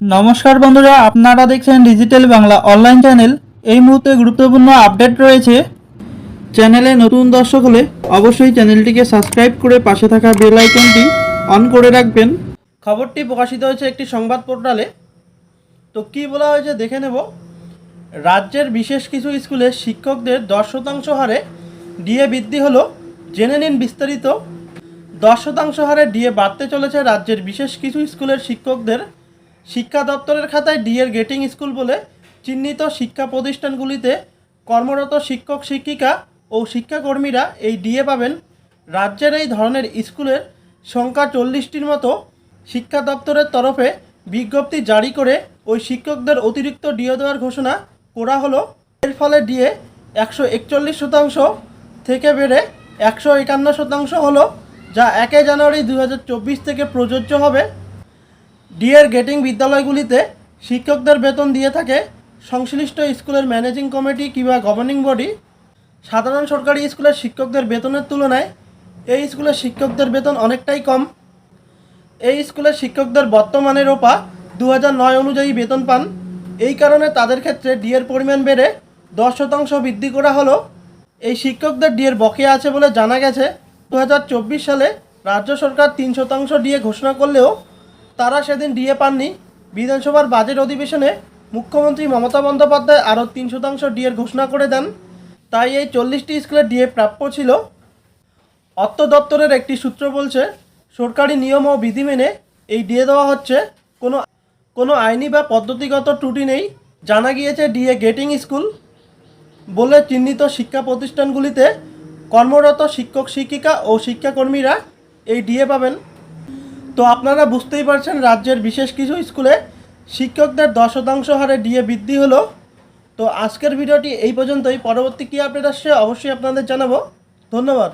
নমস্কার বন্ধুরা, আপনারা দেখছেন ডিজিটাল বাংলা অনলাইন চ্যানেল এই মুহূর্তে গুরুত্বপূর্ণ আপডেট রয়েছে। চ্যানেলে নতুন দর্শক হলে অবশ্যই চ্যানেলটিকে সাবস্ক্রাইব করে পাশে থাকা বেল আইকনটি অন করে রাখবেন। খবরটি প্রকাশিত হয়েছে একটি সংবাদ পোর্টালে। তো কী বলা হয়েছে দেখে নেব। রাজ্যের বিশেষ কিছু স্কুলে শিক্ষকদের দশ শতাংশ হারে ডিএ বৃদ্ধি হলো, জেনে নিন বিস্তারিত। দশ শতাংশ হারে ডিএ বাড়তে চলেছে রাজ্যের বিশেষ কিছু স্কুলের শিক্ষকদের শিক্ষা দপ্তরের খাতায় ডিএর গেটিং স্কুল বলে চিহ্নিত শিক্ষা প্রতিষ্ঠানগুলিতে কর্মরত শিক্ষক, শিক্ষিকা ও শিক্ষাকর্মীরা এই ডিএ পাবেন। রাজ্যের এই ধরনের স্কুলের সংখ্যা চল্লিশটির মতো শিক্ষা দপ্তরের তরফে বিজ্ঞপ্তি জারি করে ওই শিক্ষকদের অতিরিক্ত ডিএ দেওয়ার ঘোষণা করা হলো। এর ফলে ডিএ একশো একচল্লিশ শতাংশ থেকে বেড়ে একশো একান্ন শতাংশ হলো, যা একে জানুয়ারি দু হাজার চব্বিশ থেকে প্রযোজ্য হবে। ডিএর গেটিং বিদ্যালয়গুলিতে শিক্ষকদের বেতন দিয়ে থাকে সংশ্লিষ্ট স্কুলের ম্যানেজিং কমিটি কিংবা গভর্নিং বডি সাধারণ সরকারি স্কুলের শিক্ষকদের বেতনের তুলনায় এই স্কুলের শিক্ষকদের বেতন অনেকটাই কম। এই স্কুলের শিক্ষকদের বর্তমানে রোপা দু নয় অনুযায়ী বেতন পান। এই কারণে তাদের ক্ষেত্রে ডিএর পরিমাণ বেড়ে দশ শতাংশ বৃদ্ধি করা হলো। এই শিক্ষকদের ডিএর বকেয়া আছে বলে জানা গেছে। দু হাজার চব্বিশ সালে রাজ্য সরকার তিন শতাংশ ডিএ ঘোষণা করলেও তারা সেদিন ডিএ পাননি। বিধানসভার বাজেট অধিবেশনে মুখ্যমন্ত্রী মমতা বন্দ্যোপাধ্যায় আরও তিন শতাংশ ডিএর ঘোষণা করে দেন। তাই এই চল্লিশটি স্কুলের ডিএ প্রাপ্য ছিল। অর্থ দপ্তরের একটি সূত্র বলছে, সরকারি নিয়ম ও বিধি মেনে এই ডিএ দেওয়া হচ্ছে। কোনো কোনো আইনি বা পদ্ধতিগত ত্রুটি নেই। জানা গিয়েছে ডিএ গেটিং স্কুল বলে চিহ্নিত শিক্ষা প্রতিষ্ঠানগুলিতে কর্মরত শিক্ষক, শিক্ষিকা ও শিক্ষাকর্মীরা এই ডিএ পাবেন। তো আপনারা বুঝতেই পারছেন রাজ্যের বিশেষ কিছু স্কুলে শিক্ষকদের দশ শতাংশ হারে ডিএ বৃদ্ধি হলো। তো আজকের ভিডিওটি এই পর্যন্তই। পরবর্তী কী আপডেট আসছে অবশ্যই আপনাদের জানাব। ধন্যবাদ।